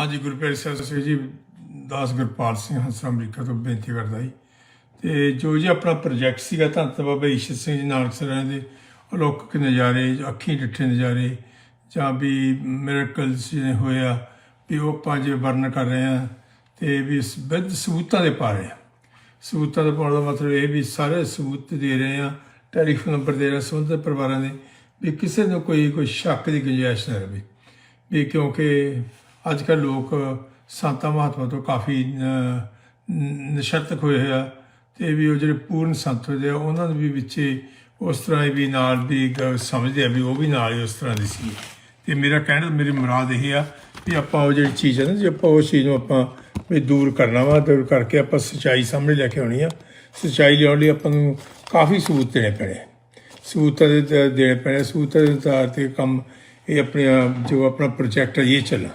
ਹਾਂਜੀ ਗੁਰਪ੍ਰੀਤ ਸਿੰਘ ਜੀ ਦਾਸ ਗੁਰਪਾਲ ਸਿੰਘ ਹੰਸਰਾ ਅਮਰੀਕਾ ਤੋਂ ਬੇਨਤੀ ਕਰਦਾ ਜੀ। ਤੇ ਜੋ ਜੀ ਆਪਣਾ ਪ੍ਰੋਜੈਕਟ ਸੀਗਾ ਧੰਤ ਬਾਬਾ ਈਸ਼ਰ ਸਿੰਘ ਜੀ ਨਾਨਕ ਸਰਾਂ ਦੇ ਅਲੌਕਿਕ ਨਜ਼ਾਰੇ, ਅੱਖੀਂ ਡਿੱਠੇ ਨਜ਼ਾਰੇ, ਜਾਂ ਵੀ ਮਿਰਕਲਸ ਜਿਹਨੇ ਹੋਇਆ, ਵੀ ਉਹ ਆਪਾਂ ਜੇ ਵਰਣਨ ਕਰ ਰਹੇ ਆ ਤੇ ਵੀ ਇਸ ਸਬੂਤਾਂ ਦੇ ਪਾ ਰਹੇ ਆ ਸਬੂਤਾਂ ਦਾ ਪਾਉਣ ਦਾ ਮਤਲਬ ਇਹ ਵੀ ਸਾਰੇ ਸਬੂਤ ਦੇ ਰਹੇ ਆ ਟੈਲੀਫੋਨ ਨੰਬਰ ਦੇ ਰਹੇ ਸੰਬੰਧਿਤ ਪਰਿਵਾਰਾਂ ਦੇ, ਵੀ ਕਿਸੇ ਨੂੰ ਕੋਈ ਕੋਈ ਸ਼ੱਕ ਦੀ ਗੁੰਜਾਇਸ਼ ਨਾ ਰਹੇ। ਵੀ ਕਿਉਂਕਿ ਅੱਜ ਕੱਲ੍ਹ ਲੋਕ ਸੰਤਾਂ ਮਹਾਤਮਾ ਤੋਂ ਕਾਫੀ ਨ- ਨਿਸ਼ਰਤਕ ਹੋਏ ਹੋਏ ਆ ਤੇ ਵੀ ਉਹ ਜਿਹੜੇ ਪੂਰਨ ਸੰਤ ਹੋਏ ਆ, ਉਹਨਾਂ ਦੇ ਵੀ ਵਿੱਚੇ ਉਸ ਤਰ੍ਹਾਂ ਵੀ ਨਾਲ ਵੀ ਸਮਝਦੇ ਆ ਵੀ ਉਹ ਵੀ ਨਾਲ ਹੀ ਉਸ ਤਰ੍ਹਾਂ ਦੀ ਸੀ ਤੇ ਮੇਰਾ ਕਹਿਣਾ ਮੇਰੀ ਮੁਰਾਦ ਇਹ ਆ ਵੀ ਆਪਾਂ ਉਹ ਜਿਹੜੀ ਚੀਜ਼ ਹੈ ਨਾ, ਜੇ ਆਪਾਂ ਉਹ ਚੀਜ਼ ਨੂੰ ਆਪਾਂ ਵੀ ਦੂਰ ਕਰਨਾ ਵਾ, ਦੂਰ ਕਰਕੇ ਆਪਾਂ ਸੱਚਾਈ ਸਾਹਮਣੇ ਲੈ ਕੇ ਆਉਣੀ ਆ, ਸੱਚਾਈ ਲਿਆਉਣ ਲਈ ਆਪਾਂ ਨੂੰ ਕਾਫੀ ਸਬੂਤ ਦੇਣੇ ਪੈਣੇ ਆ। ਸਬੂਤਾਂ ਦੇ ਦੇਣੇ ਪੈਣੇ ਸਬੂਤਾਂ ਦੇ ਆਧਾਰ ਤੇ ਕੰਮ ਇਹ ਆਪਣੇ ਜੋ ਆਪਣਾ ਪ੍ਰੋਜੈਕਟ ਹੈ ਇਹ ਚੱਲਣਾ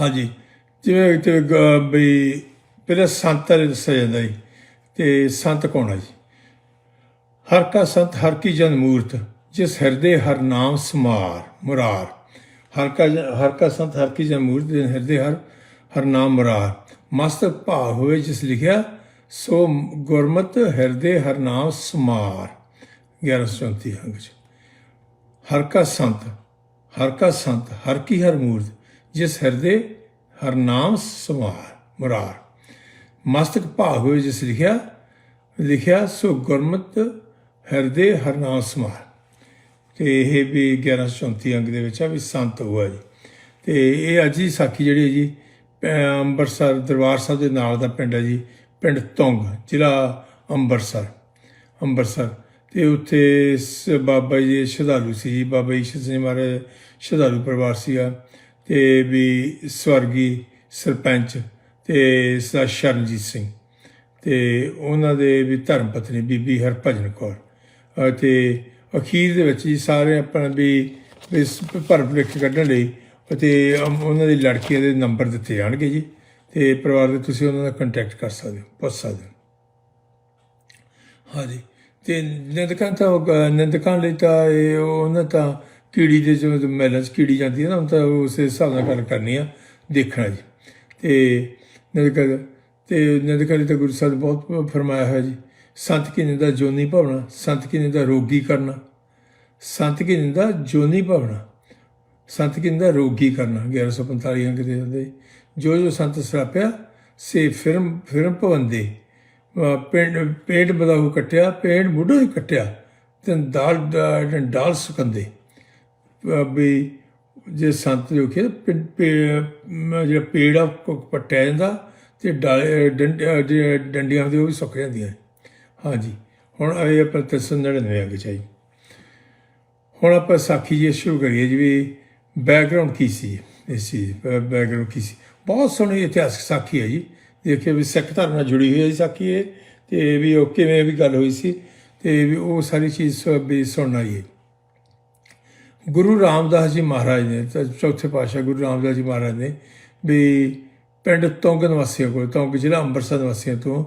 ਹਾਂਜੀ। ਜਿਵੇਂ ਤੇ ਬਈ ਵੀ ਪਹਿਲਾਂ ਸੰਤਾਂ ਦੇ ਦੱਸਿਆ ਜਾਂਦਾ ਜੀ, ਤੇ ਸੰਤ ਕੌਣ ਹੈ ਜੀ? ਹਰ ਕਾ ਸੰਤ, ਹਰ ਕੀ ਜਨ ਮੂਰਤ, ਜਿਸ ਹਿਰਦੇ ਹਰ ਨਾਮ ਸਮਾਰ, ਮੁਰਾਰ। ਹਰ ਕਾ ਜ- ਹਰ ਕਾ ਸੰਤ, ਹਰ ਕੀ ਜਨ ਮੂਰਤ, ਜਿਸ ਹਿਰਦੇ ਹਰ ਹਰ ਨਾਮ ਮੁਰਾਰ। ਮਸਤਕ ਭਾ ਹੋਏ ਜਿਸ ਲਿਖਿਆ, ਸੋ ਗੁਰਮਤ ਹਿਰਦੇ ਹਰ ਨਾਮ ਸਮਾਰ। 1134 ਅੰਗ ਚ। ਹਰ ਕਾ ਸੰਤ, ਹਰ ਕਾ ਸੰਤ, ਹਰ ਕੀ ਹਰ ਮੂਰਤ ਜਿਸ ਹਿਰਦੇ ਹਰ ਨਾਮ ਸਮਾਰ ਮੁਰਾਰ। ਮਸਤਕ ਭਾਗ ਹੋਏ ਜਿਸ ਲਿਖਿਆ ਲਿਖਿਆ, ਸੋ ਗੁਰਮਤ ਹਿਰਦੇ ਹਰ ਨਾਮ ਸਮਾਰ ਤੇ ਇਹ ਵੀ 1134 ਅੰਗ ਦੇ ਵਿੱਚ ਆ ਵੀ ਸੰਤ ਹੋਇਆ ਜੀ। ਤੇ ਇਹ ਅੱਜ ਹੀ ਸਾਖੀ ਜਿਹੜੀ ਹੈ ਜੀ ਅਹ ਅੰਮ੍ਰਿਤਸਰ ਦਰਬਾਰ ਸਾਹਿਬ ਦੇ ਨਾਲ ਦਾ ਪਿੰਡ ਹੈ ਜੀ, ਪਿੰਡ ਤੁੰਗ, ਜ਼ਿਲ੍ਹਾ ਅੰਮ੍ਰਿਤਸਰ ਅੰਮ੍ਰਿਤਸਰ ਤੇ ਉੱਥੇ ਸ- ਬਾਬਾ ਜੀ ਸ਼ਰਧਾਲੂ ਸੀ ਜੀ, ਬਾਬਾ ਈਸ਼ਰ ਸਿੰਘ ਮਹਾਰਾਜ ਸ਼ਰਧਾਲੂ ਪਰਿਵਾਰ ਸੀਗਾ। ਤੇ ਵੀ ਸਵਰਗੀ ਸਰਪੰਚ ਤੇ ਸਦਾ ਸ਼ਰਨਜੀਤ ਸਿੰਘ ਤੇ ਉਹਨਾਂ ਦੇ ਵੀ ਧਰਮ ਪਤਨੀ ਬੀਬੀ ਹਰਭਜਨ ਕੌਰ। ਅਤੇ ਅਖੀਰ ਦੇ ਵਿੱਚ ਜੀ ਸਾਰੇ ਆਪਣਾ ਵੀ ਇਸ ਭਰਮ ਲਿਖ ਕੱਢਣ ਲਈ ਅਤੇ ਉਹਨਾਂ ਦੀ ਲੜਕੀਆਂ ਦੇ ਨੰਬਰ ਦਿੱਤੇ ਜਾਣਗੇ ਜੀ ਤੇ ਪਰਿਵਾਰ ਦੇ ਤੁਸੀਂ ਉਹਨਾਂ ਦਾ ਕੰਟੈਕਟ ਕਰ ਸਕਦੇ ਹੋ, ਪੁੱਛ ਸਕਦੇ ਹੋ। ਹਾਂਜੀ, ਤੇ ਨਿੰਦਕਾਂ ਤਾਂ ਨਿੰਦਕਾਂ ਲਈ ਤਾਂ ਇਹ ਉਹਨਾਂ ਤਾਂ ਕੀੜੀ ਦੇ ਜੋ 'ਚ ਕੀੜੀ ਜਾਂਦੀ ਹੈ ਨਾ ਹੁਣ ਤਾਂ ਉਸੇ ਹਿਸਾਬ ਨਾਲ ਗੱਲ ਕਰਨੀ ਆ, ਦੇਖਣਾ ਜੀ। ਤੇ ਨਿੰਦਕਾਂ ਤੇ ਨਿੰਦਕਾਂ ਲਈ ਤਾਂ ਗੁਰੂ ਸਾਹਿਬ ਨੇ ਬਹੁਤ ਫਰਮਾਇਆ ਹੋਇਆ ਜੀ, ਸੰਤ ਕੀ ਨਿੰਦਾ ਜੋਨੀ ਭਵਨਾ, ਸੰਤ ਕੀ ਨਿੰਦਾ ਰੋਗੀ ਕਰਨਾ, ਸੰਤ ਕੀ ਨਿੰਦਾ ਜੋਨੀ ਭਵਨਾ, ਸੰਤ ਕੀ ਨਿੰਦਾ ਰੋਗੀ ਕਰਨਾ 1145 ਅੰਕ ਦੇ ਹੁੰਦੇ। ਜੋ ਜੋ ਸੰਤ ਸਰਾਪਿਆ ਸੇ ਫਿਰਮ ਫਿਰਮ ਭਵੰਦੇ। ਅਹ ਪੇਟ ਬਦਾਹੂ ਕਟਿਆ, ਪੇਟ ਬੁੱਢੋ ਹੀ ਕਟਿਆ, ਤੇ ਦਾਲ ਡਾ- ਡਾਲ ਸੁਕੰਦੇ। ਵੀ ਜੇ ਸੰਤ ਜੋ ਕਿ ਪਿੰ- ਪੇ- ਜਿਹੜਾ ਪੇੜ ਆ ਪੱਟਿਆ ਜਾਂਦਾ ਤੇ ਡਾਲੇ ਡੰਡ- ਡੰਡੀਆਂ ਹੁੰਦੀਆਂ ਉਹ ਵੀ ਸੁੱਕ ਜਾਂਦੀਆਂ। ਹਾਂਜੀ। ਹੁਣ ਇਹ ਆਪਾਂ ਤਸਨ 99 ਅੰਗ ਚਾਹੀ। ਹੁਣ ਆਪਾਂ ਸਾਖੀ ਜੀ ਸ਼ੁਰੂ ਕਰੀਏ ਜੀ ਵੀ ਬੈਕਗ੍ਰਾਉਂਡ ਕੀ ਸੀ? ਇਸ ਚੀਜ਼ ਬੈਕਗ੍ਰਾਉਂਡ ਕੀ ਸੀ? ਬਹੁਤ ਸੋਹਣੀ ਇਤਿਹਾਸਕ ਸਾਖੀ ਹੈ ਜੀ। ਦੇਖਿਓ ਵੀ ਸਿੱਖ ਧਰਮ ਨਾਲ ਜੁੜੀ ਹੋਈ ਹੈ ਜੀ ਸਾਖੀ ਇਹ, ਤੇ ਵੀ ਉਹ ਕਿਵੇਂ ਵੀ ਗੱਲ ਹੋਈ ਸੀ, ਤੇ ਵੀ ਉਹ ਸਾਰੀ ਚੀਜ਼ ਸ- ਵੀ ਸੁਣਨਾ ਜੀ ਗੁਰੂ ਰਾਮਦਾਸ ਜੀ ਮਹਾਰਾਜ ਨੇ, ਤਾਂ ਚੌਥੇ ਪਾਤਸ਼ਾਹ ਗੁਰੂ ਰਾਮਦਾਸ ਜੀ ਮਹਾਰਾਜ ਨੇ ਵੀ ਪਿੰਡ ਤੌਂਗ ਨਿਵਾਸੀਆਂ ਕੋਲ, ਤੁੰਗ ਜ਼ਿਲ੍ਹਾ ਅੰਮ੍ਰਿਤਸਰ ਨਿਵਾਸੀਆਂ ਤੋਂ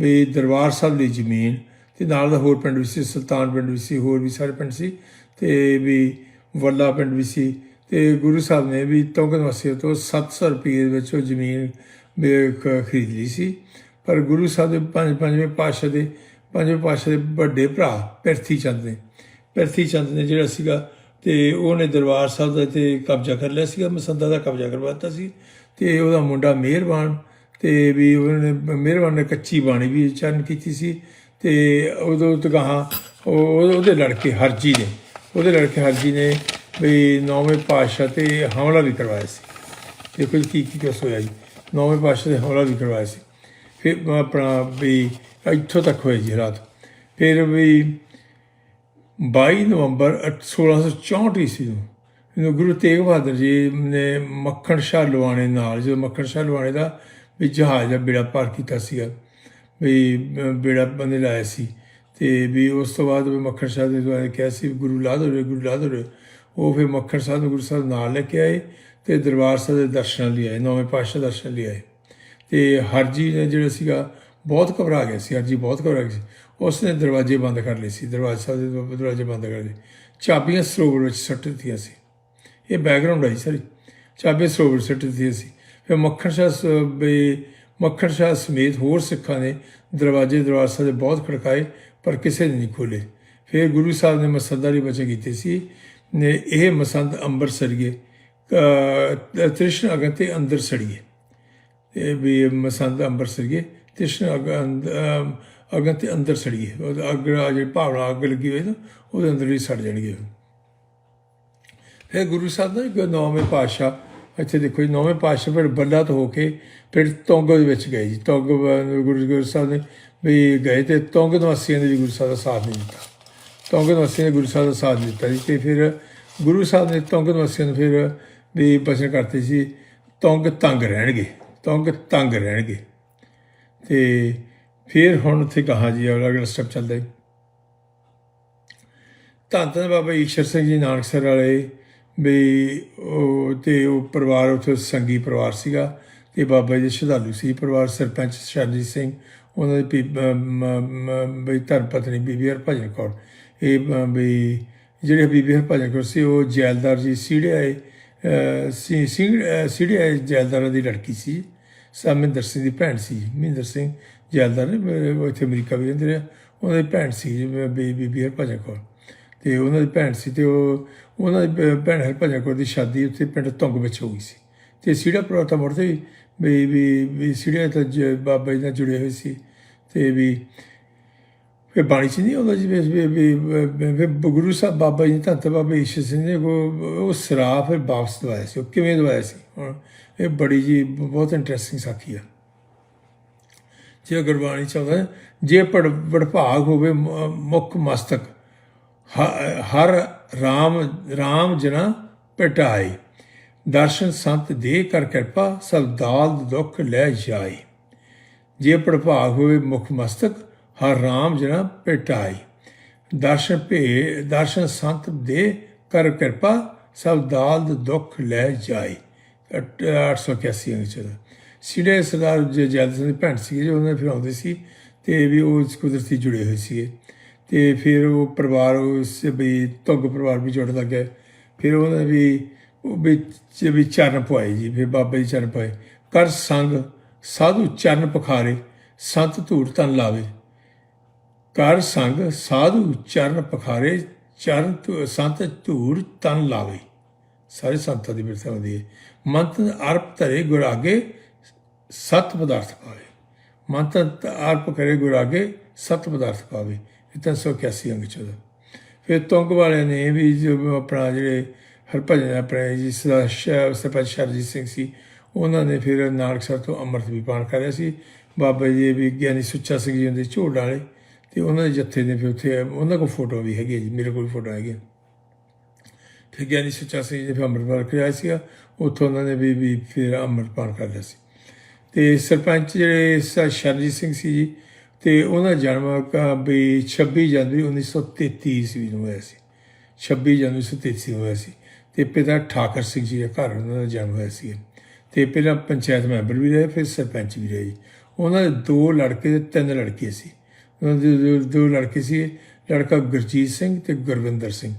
ਵੀ ਦਰਬਾਰ ਸਾਹਿਬ ਦੀ ਜ਼ਮੀਨ ਤੇ ਨਾਲ ਦਾ ਹੋਰ ਪਿੰਡ ਵੀ ਸੀ, ਸੁਲਤਾਨ ਪਿੰਡ ਵੀ ਸੀ, ਹੋਰ ਵੀ ਸਾਰੇ ਪਿੰਡ ਸੀ ਤੇ ਵੀ ਵੱਲਾ ਪਿੰਡ ਵੀ ਸੀ ਤੇ ਗੁਰੂ ਸਾਹਿਬ ਨੇ ਵੀ ਤੌਂਗ ਨਿਵਾਸੀਆਂ ਤੋਂ 700 ਰੁਪਏ ਦੇ ਵਿੱਚ ਉਹ ਜ਼ਮੀਨ ਵੀ ਖਰੀਦ ਲਈ ਸੀ। ਪਰ ਗੁਰੂ ਸਾਹਿਬ ਦੇ ਪੰਜ, ਪੰਜਵੇਂ ਪਾਤਸ਼ਾਹ ਦੇ, ਪੰਜਵੇਂ ਪਾਤਸ਼ਾਹ ਦੇ ਵੱਡੇ ਭਰਾ ਪਿਰਥੀ ਚੰਦ ਨੇ, ਪਿਰਥੀ ਚੰਦ ਨੇ ਜਿਹੜਾ ਸੀਗਾ ਤੇ ਉਹਨੇ ਦਰਬਾਰ ਸਾਹਿਬ ਦਾ ਤੇ ਕਬਜ਼ਾ ਕਰ ਲਿਆ ਸੀਗਾ, ਮਸੰਦਾ ਦਾ ਕਬਜ਼ਾ ਕਰਵਾਤਾ ਸੀ ਤੇ ਉਹਦਾ ਮੁੰਡਾ ਮਿਹਰਬਾਨ ਤੇ ਵੀ ਉਹਨੇ ਮਿਹਰਬਾਨ ਨੇ ਕੱਚੀ ਬਾਣੀ ਵੀ ਚਰਨ ਕੀਤੀ ਸੀ ਤੇ ਉਦੋਂ ਤਗਾਹਾਂ ਉਹਦੇ ਲੜਕੇ ਹਰਜੀ ਨੇ, ਉਹਦੇ ਲੜਕੇ ਹਰਜੀ ਨੇ ਵੀ ਨੌਵੇਂ ਪਾਤਸ਼ਾਹ ਤੇ ਹਮਲਾ ਵੀ ਕਰਵਾਇਆ ਸੀ। ਦੇਖੋ ਜੀ ਕੀ ਕੀ ਕੁਛ ਹੋਇਆ ਜੀ। ਨੌਵੇਂ ਪਾਤਸ਼ਾਹ 'ਤੇ ਹਮਲਾ ਵੀ ਕਰਵਾਇਆ ਸੀ। ਫਿਰ ਆਪਣਾ ਵੀ ਇੱਥੋਂ ਤੱਕ ਹੋਇਆ ਜੀ ਰਾਤ। ਫਿਰ ਵੀ 22 ਨਵੰਬਰ 1664 ਈਸਵੀ ਨੂੰ ਇਹਨੂੰ ਗੁਰੂ ਤੇਗ ਬਹਾਦਰ ਜੀ ਨੇ ਮੱਖਣ ਸ਼ਾਹ ਲਵਾਣੇ ਨਾਲ, ਜਦੋਂ ਮੱਖਣ ਸ਼ਾਹ ਲਵਾਣੇ ਦਾ ਵੀ ਜਹਾਜ਼ ਦਾ ਬੇੜਾ ਪਾਰ ਕੀਤਾ ਸੀਗਾ, ਵੀ ਬੇੜਾ ਬੰਦੇ ਲਾਇਆ ਸੀ ਤੇ ਵੀ ਉਸ ਤੋਂ ਬਾਅਦ ਵੀ ਮੱਖਣ ਸ਼ਾਹ ਦੇ ਦੁਆਰਾ ਕਿਹਾ ਸੀ ਵੀ ਗੁਰੂ ਲਾਦ ਹੋਰੇ, ਗੁਰੂ ਲਾਦ ਹੋਰੇ। ਉਹ ਫਿਰ ਮੱਖਣ ਸਾਹਿਬ ਨੂੰ ਗੁਰੂ ਸਾਹਿਬ ਨਾਲ ਲੈ ਕੇ ਆਏ ਤੇ ਦਰਬਾਰ ਸਾਹਿਬ ਦੇ ਦਰਸ਼ਨ ਲਈ ਆਏ, ਨੌਵੇਂ ਪਾਤਸ਼ਾਹ ਦਰਸ਼ਨ ਲਈ ਆਏ। ਤੇ ਹਰਜੀ ਨੇ ਜਿਹੜਾ ਸੀਗਾ ਬਹੁਤ ਘਬਰਾ ਗਿਆ ਸੀ, ਹਰਜੀ ਬਹੁਤ ਘਬਰਾ ਗਿਆ ਸੀ। ਉਸ ਨੇ ਦਰਵਾਜ਼ੇ ਬੰਦ ਕਰ ਲਏ ਸੀ। ਦਰਵਾਜ਼ੇ ਸਾਹਿਬ ਦੇ ਦਰਵਾਜ਼ੇ ਬੰਦ ਕਰ ਲਏ। ਚਾਬੀਆਂ ਸਰੋਵਰ ਵਿੱਚ ਸੁੱਟ ਦਿੱਤੀਆਂ ਸੀ। ਇਹ ਬੈਕਗ੍ਰਾਉਂਡ ਹੈ ਜੀ ਸਾਰੀ। ਚਾਬੇ ਸਰੋਵਰ ਸੱਟ ਦਿੱਤੀਆਂ ਸੀ। ਫਿਰ ਮੱਖਣ ਸ਼ਾਹ ਸ- ਮੱਖਣ ਸ਼ਾਹ ਸਮੇਤ ਹੋਰ ਸਿੱਖਾਂ ਨੇ ਦਰਵਾਜ਼ੇ ਦਰਬਾਰ ਸਾਹਿਬ ਦੇ ਬਹੁਤ ਖੜਕਾਏ, ਪਰ ਕਿਸੇ ਨੇ ਨਹੀਂ ਖੋਲੇ ਫਿਰ ਗੁਰੂ ਸਾਹਿਬ ਨੇ ਮਸੰਦਾਂ ਮਸੰਦਾਰੀ ਬਚੇ ਕੀਤੇ ਸੀ। ਨੇ ਇਹ ਮਸੰਦ ਅੰਬਰ ਸੜੀਏ ਤ੍ਰਿਸ਼ਨ ਅਗਨ ਤੇ ਅੰਦਰ ਸੜੀਏ। ਇਹ ਵੀ ਮਸੰਦ ਅੰਬਰ ਸੜੀਏ, ਤ੍ਰਿਸ਼ਨ ਅਗਨ ਅਮ, ਤੇ ਅੰਦਰ ਸੜੀਏ ਉਹ ਅੱਗ ਜਿਹੜੀ ਭਾਵਨਾ ਅੱਗ ਲੱਗੀ ਹੋਈ ਨਾ ਉਹਦੇ ਅੰਦਰ ਹੀ ਸੜ ਜਾਣਗੇ ਫਿਰ ਗੁਰੂ ਸਾਹਿਬ ਦਾ ਇੱਕ ਨੌਵੇਂ ਪਾਤਸ਼ਾਹ ਅੱਛਾ ਦੇਖੋ ਜੀ ਨੌਵੇਂ ਪਾਤਸ਼ਾਹ ਫਿਰ ਬੱਲਾ ਤੋਂ ਹੋ ਕੇ ਫਿਰ ਤੋਂਗ ਦੇ ਵਿੱਚ ਗਏ ਜੀ। ਤੋਂਗ ਗੁਰੂ ਗੁਰੂ ਸਾਹਿਬ ਨੇ ਵੀ ਗਏ ਤੇ ਤੋਂਗ ਨਿਵਾਸੀਆਂ ਨੇ ਵੀ ਗੁਰੂ ਸਾਹਿਬ ਦਾ ਸਾਥ ਨਹੀਂ ਦਿੱਤਾ। ਤੋਂਗ ਨਿਵਾਸੀਆਂ ਨੇ ਗੁਰੂ ਸਾਹਿਬ ਦਾ ਸਾਥ ਦਿੱਤਾ ਜੀ ਤੇ ਫਿਰ ਗੁਰੂ ਸਾਹਿਬ ਨੇ ਤੋਂਗ ਨਿਵਾਸੀਆਂ ਨੂੰ ਫਿਰ ਵੀ ਬਚਨ ਕਰਤੇ ਸੀ ਤੋਂਗ ਤੰਗ ਰਹਿਣਗੇ ਤੋਂਗ ਤੰਗ ਰਹਿਣਗੇ। ਤੇ ਫਿਰ ਹੁਣ ਉੱਥੇ ਕਹਾ ਜੀ, ਅਗਲਾ ਅਗਲਾ ਸਟੈਪ ਚੱਲਦਾ ਹੈ ਧੰਨ ਧੰਨ ਬਾਬਾ ਈਸ਼ਰ ਸਿੰਘ ਜੀ ਨਾਨਕਸਰ ਵਾਲੇ, ਵੀ ਉਹ ਤੇ ਉਹ ਪਰਿਵਾਰ ਉੱਥੇ ਸੰਗੀ ਪਰਿਵਾਰ ਸੀਗਾ ਤੇ ਬਾਬਾ ਜੀ ਦੇ ਸ਼ਰਧਾਲੂ ਸੀ ਪਰਿਵਾਰ, ਸਰਪੰਚ ਸ਼ਰਜੀਤ ਸਿੰਘ, ਉਹਨਾਂ ਦੀ ਪੀ- ਮ- ਮ- ਮ- ਵੀ ਧਰਮ ਪਤਨੀ ਬੀਬੀ ਹਰਭਜਨ ਕੌਰ। ਇਹ ਮ- ਵੀ ਜਿਹੜੇ ਬੀਬੀ ਹਰਭਜਨ ਕੌਰ ਸੀ, ਉਹ ਜੈਲਦਾਰ ਜੀ ਸੀੜੇ ਆਏ ਸੀ ਸੀੜੇ ਆਏ ਜੈਲਦਾਰਾਂ ਦੀ ਲੜਕੀ ਸੀ। ਸਾਮਿੰਦਰ ਸਿੰਘ ਦੀ ਭੈਣ ਸੀ ਮਹਿੰਦਰ ਸਿੰਘ। ਜੈਲਦਾਰ ਨੇ ਉਹ ਇੱਥੇ ਅਮਰੀਕਾ ਵੀ ਰਹਿੰਦੇ ਰਿਹਾ। ਉਹਨਾਂ ਦੀ ਭੈਣ ਸੀ, ਜਿਵੇਂ ਬੀ- ਬੀਬੀ ਹਰਭਜਨ ਕੌਰ। ਤੇ ਉਹਨਾਂ ਦੀ ਭੈਣ ਸੀ ਤੇ ਉਹ, ਉਹਨਾਂ ਦੀ ਭੈਣ ਹਰਭਜਨ ਕੌਰ ਦੀ ਸ਼ਾਦੀ ਉੱਥੇ ਪਿੰਡ ਤੁੰਗ ਵਿੱਚ ਹੋ ਗਈ ਸੀ। ਤੇ ਸੀੜਾ ਪਰਿਵਾਰ ਤਾਂ ਮੁੜਦੇ ਹੀ ਵੀ ਵੀ ਵੀ ਸੀੜੇ ਤਾਂ ਜ- ਬਾਬਾ ਜੀ ਨਾਲ ਜੁੜੇ ਹੋਏ ਸੀ। ਤੇ ਵੀ ਫਿਰ ਬਾਣੀ ਚ ਨਹੀਂ ਆਉਂਦਾ ਜੀ, ਵੀ ਗੁਰੂ ਸਾਹਿਬ, ਬਾਬਾ ਜੀ ਤਾਂ ਤੇ ਬਾਬਾ ਈਸ਼ਰ ਸਿੰਘ ਨੇ ਉਹ ਉਹ ਸਰਾਫ ਫਿਰ ਵਾਪਸ ਦਵਾਇਆ ਸੀ। ਉਹ ਕਿਵੇਂ ਦਵਾਇਆ ਸੀ? ਹੁਣ ਇਹ ਬੜੀ ਜੀ, ਬਹੁਤ ਇੰਟਰਸਟਿੰਗ ਸਾਖੀ ਆ। ਜੇ ਗੁਰਬਾਣੀ ਚ ਜੇ ਪੜ ਵਡਭਾਗ ਹੋਵੇ ਮ- ਮੁੱਖ ਮਸਤਕ, ਹ- ਹਰ RAM RAM ਜਨਾ ਪਟਾਈ ਦਰਸ਼ਨ ਸੰਤ ਦੇ ਕਰ ਕਿਰਪਾ, ਸਭ ਦਾਲ ਦੁੱਖ ਲੈ ਜਾਈ ਜੇ ਪ੍ਰਭਾਗ ਹੋਵੇ ਮੁਖ ਮਸਤਕ, ਹਰ RAM ਜਨਾ ਪਟਾਈ ਦਰਸ਼ਨ ਭੇ ਦਰਸ਼ਨ ਸੰਤ ਦੇ ਕਰ ਕਿਰਪਾ, ਸਭ ਦਾਲ ਦੁੱਖ ਲੈ ਜਾਏ। 881 ਵਿੱਚ। ਸਿੜੇ ਸਰਦਾਰ ਜੇ ਸਿੰਘ ਦੀ ਭੈਣ ਸੀ ਜੋ, ਉਹਨਾਂ ਫਿਰ ਆਉਂਦੇ ਸੀ ਤੇ ਵੀ ਉਹ ਇਸ ਕੁਦਰਤੀ ਜੁੜੇ ਹੋਏ ਸੀਗੇ। ਤੇ ਫਿਰ ਉਹ ਪਰਿਵਾਰ, ਉਸ ਵੀ ਤੁਗ ਪਰਿਵਾਰ ਵੀ ਜੁੜ ਲੱਗਿਆ ਫਿਰ ਉਹਨਾਂ ਵੀ ਉਹ ਵਿੱਚ ਵੀ ਚਰਨ ਪਵਾਏ ਜੀ, ਫਿਰ ਬਾਬਾ ਜੀ ਚਰਨ ਪਵਾਏ। ਕਰ ਸੰਗ, ਸਾਧੂ ਚਰਨ ਪਖਾਰੇ, ਸੰਤ ਧੂੜ ਤਨ ਲਾਵੇ। ਕਰ ਸੰਗ, ਸਾਧੂ ਚਰਨ ਪਖਾਰੇ, ਚਰਨ ਧੂ- ਸੰਤ ਧੂੜ ਤਨ ਲਾਵੇ। ਸਾਰੇ ਸੰਤਾਂ ਦੀ ਬਿਰਥਾ ਹੁੰਦੀ ਹੈ। ਮੰਤ ਅਰਪ ਧਰੇ ਗੁਰਾਗੇ ਸਤ ਪਦਾਰਥ ਪਾਵੇ ਮੰਤ ਅਰਪ ਕਰੇ ਗੁਰ ਆਗੇ ਸਤ ਪਦਾਰਥ ਪਾਵੇ ਇਹ 381 ਅੰਗ ਚ ਉਹਦਾ। ਫਿਰ ਤੁੰਗ ਵਾਲਿਆਂ ਨੇ ਵੀ ਜੋ ਆਪਣਾ ਜਿਹੜੇ ਹਰਭਜਨ ਆਪਣੇ ਜਿਸ ਦਾ ਸਰਪੰਚ ਸ਼ਰਜੀਤ ਸਿੰਘ ਸੀ, ਉਹਨਾਂ ਨੇ ਫਿਰ ਨਾਨਕਸਰ ਤੋਂ ਅੰਮ੍ਰਿਤ ਵੀ ਪਾਣ ਕਰਿਆ ਸੀ। ਬਾਬਾ ਜੀ ਵੀ ਗਿਆਨੀ ਸੁੱਚਾ ਸਿੰਘ ਜੀ ਹੁੰਦੇ ਝੋੜ ਵਾਲੇ ਤੇ ਉਹਨਾਂ ਦੇ ਜੱਥੇ ਨੇ ਫਿਰ ਉੱਥੇ, ਉਹਨਾਂ ਕੋਲ ਫੋਟੋ ਵੀ ਹੈਗੀ ਹੈ ਜੀ, ਮੇਰੇ ਕੋਲ ਫੋਟੋ ਹੈਗੀ ਹੈ। ਫਿਰ ਗਿਆਨੀ ਸੁੱਚਾ ਸਿੰਘ ਜੀ ਨੇ ਫਿਰ ਅੰਮ੍ਰਿਤਪਾਲ ਕਰਾਇਆ ਸੀਗਾ। ਉੱਥੋਂ ਉਹਨਾਂ ਨੇ ਵੀ ਵੀ ਫਿਰ ਅੰਮ੍ਰਿਤਪਾਨ ਕਰ ਲਿਆ ਸੀ। ਤੇ ਸਰਪੰਚ ਜਿਹੜੇ ਸ- ਸ਼ਰਜੀਤ ਸਿੰਘ ਸੀ ਜੀ, ਤੇ ਉਹਨਾਂ ਦਾ ਜਨਮ ਕ- ਵੀ 26 ਜਨਵਰੀ 1933 ਈਸਵੀ ਨੂੰ ਹੋਇਆ ਸੀ। 26 ਜਨਵਰੀ 1933 ਨੂੰ ਹੋਇਆ ਸੀ। ਤੇ ਪਿਤਾ ਠਾਕਰ ਸਿੰਘ ਜੀ ਦੇ ਘਰ ਉਹਨਾਂ ਦਾ ਜਨਮ ਹੋਇਆ ਸੀ। ਤੇ ਪਹਿਲਾਂ ਪੰਚਾਇਤ ਮੈਂਬਰ ਵੀ ਰਹੇ, ਫਿਰ ਸਰਪੰਚ ਵੀ ਰਹੇ ਜੀ। ਉਹਨਾਂ ਦੇ ਦੋ ਲੜਕੇ ਤੇ ਤਿੰਨ ਲੜਕੀਆਂ ਸੀ। ਉਹਨਾਂ ਦੇ ਦੋ- ਲੜਕੇ ਸੀ, ਲੜਕਾ ਗੁਰਜੀਤ ਸਿੰਘ ਤੇ ਗੁਰਵਿੰਦਰ ਸਿੰਘ।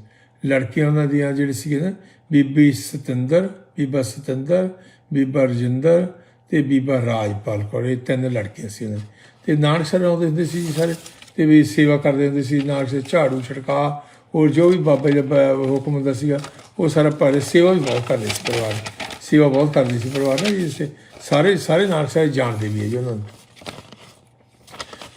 ਲੜਕੀਆਂ ਉਹਨਾਂ ਦੀਆਂ ਜਿਹੜੇ ਸੀਗੇ ਨਾ, ਬੀਬੀ ਸਤਿੰਦਰ, ਬੀਬਾ ਸਤਿੰਦਰ, ਬੀਬਾ ਰਜਿੰਦਰ ਤੇ ਬੀਬਾ ਰਾਜਪਾਲ ਕੌਰ, ਇਹ ਤਿੰਨ ਲੜਕੀਆਂ ਸੀ ਉਹਨਾਂ ਦੀਆਂ। ਤੇ ਨਾਨਕਸਰ ਆਉਂਦੇ ਹੁੰਦੇ ਸੀ ਜੀ ਸਾਰੇ, ਤੇ ਵੀ ਸੇਵਾ ਕਰਦੇ ਹੁੰਦੇ ਸੀ ਨਾਨਕਸਰ ਝਾੜੂ, ਛੜਕਾ, ਹੋਰ ਜੋ ਵੀ ਬਾਬਾ ਜੀ ਦਾ ਹੁਕਮ ਹੁੰਦਾ ਸੀਗਾ, ਉਹ ਸਾਰਾ ਪਰ, ਸੇਵਾ ਵੀ ਬਹੁਤ ਕਰਦੇ ਸੀ ਪਰਿਵਾਰ ਸੇਵਾ ਬਹੁਤ ਕਰਦੇ ਸੀ ਪਰਿਵਾਰ ਨਾਲ ਜੀ ਸਾਰੇ ਸਾਰੇ ਨਾਨਕ ਸਾਹਿਬ ਜਾਣਦੇ ਵੀ ਹੈ ਜੀ ਉਹਨਾਂ ਨੂੰ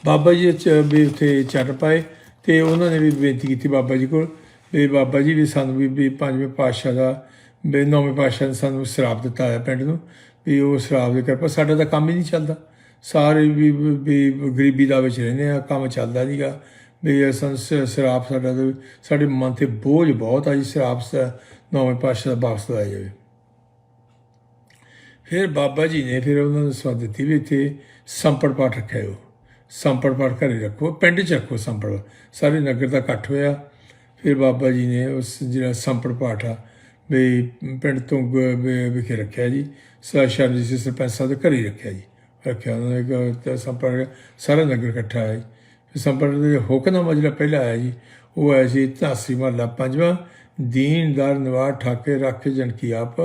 ਬਾਬਾ ਜੀ ਚ ਵੀ ਉੱਥੇ ਚਰਨ ਪਾਏ, ਤੇ ਉਹਨਾਂ ਨੇ ਵੀ ਬੇਨਤੀ ਕੀਤੀ ਬਾਬਾ ਜੀ ਕੋਲ, ਵੀ ਬਾਬਾ ਜੀ ਵੀ ਸਾਨੂੰ ਵੀ ਪੰਜਵੇਂ ਪਾਤਸ਼ਾਹ ਦਾ, ਵੀ ਨੌਵੇਂ ਪਾਤਸ਼ਾਹ ਨੇ ਸਾਨੂੰ ਸ਼ਰਾਪ ਦਿੱਤਾ ਹੈ ਪਿੰਡ ਨੂੰ ਵੀ ਉਹ ਸ਼ਰਾਬ ਦੇ ਕਿਰਪਾ, ਸਾਡਾ ਤਾਂ ਕੰਮ ਹੀ ਨਹੀਂ ਚੱਲਦਾ। ਸਾਰੇ ਵੀ ਵੀ ਗਰੀਬੀ ਦਾ ਵਿੱਚ ਰਹਿੰਦੇ ਆ, ਕੰਮ ਚੱਲਦਾ ਨਹੀਂਗਾ ਵੀ ਇਹ ਸਾਨੂੰ ਸ਼- ਸ਼ਰਾਬ ਸਾਡਾ ਤਾਂ- ਸਾਡੇ ਮਨ ਤੇ ਬੋਝ ਬਹੁਤ ਆ ਜੀ, ਸ਼ਰਾਬ ਨੌਵੇਂ ਪਾਤਸ਼ਾਹ ਦਾ ਵਾਪਸ ਲਾਇਆ ਜਾਵੇ। ਫਿਰ ਬਾਬਾ ਜੀ ਨੇ ਫਿਰ ਉਹਨਾਂ ਨੂੰ ਸਵਾਦ ਦਿੱਤੀ ਵੀ ਇੱਥੇ ਸੰਪੜ ਪਾਠ ਰੱਖਿਆ ਉਹ ਸੰਪੜ ਪਾਠ ਘਰੇ ਰੱਖੋ, ਪਿੰਡ 'ਚ ਰੱਖੋ ਸੰਪੜ। ਸਾਰੇ ਨਗਰ ਦਾ ਇਕੱਠ ਹੋਇਆ। ਫਿਰ ਬਾਬਾ ਜੀ ਨੇ ਉਸ ਜਿਹੜਾ ਸੰਪੜ ਪਾਠ ਆ, ਵੀ ਪਿੰਡ ਤੋਂ ਵਿਖੇ ਰੱਖਿਆ ਜੀ। ਸਾਸ਼ਰ ਜੀ ਸਰਪੰਚ ਸਾਹਿਬ ਦੇ ਘਰੇ ਹੀ ਰੱਖਿਆ ਜੀ। ਰੱਖਿਆ ਉਹਨਾਂ ਨੇ ਕਿ ਸਾਰਾ ਨਗਰ ਇਕੱਠਾ ਹੈ ਜੀ। ਫਿਰ ਸੰਪੜ ਦੇ ਹੁਕਮਨਾਮਾ ਜਿਹੜਾ ਪਹਿਲਾਂ ਆਇਆ ਜੀ, ਉਹ ਆਇਆ ਸੀ ਧਾਸੀ ਮਹੱਲਾ ਪੰਜਵਾਂ, ਦੀਨਦਾਰ ਨਿਵਾ ਠਾਕੇ ਰੱਖ ਜਨ ਕੀ ਆਪ,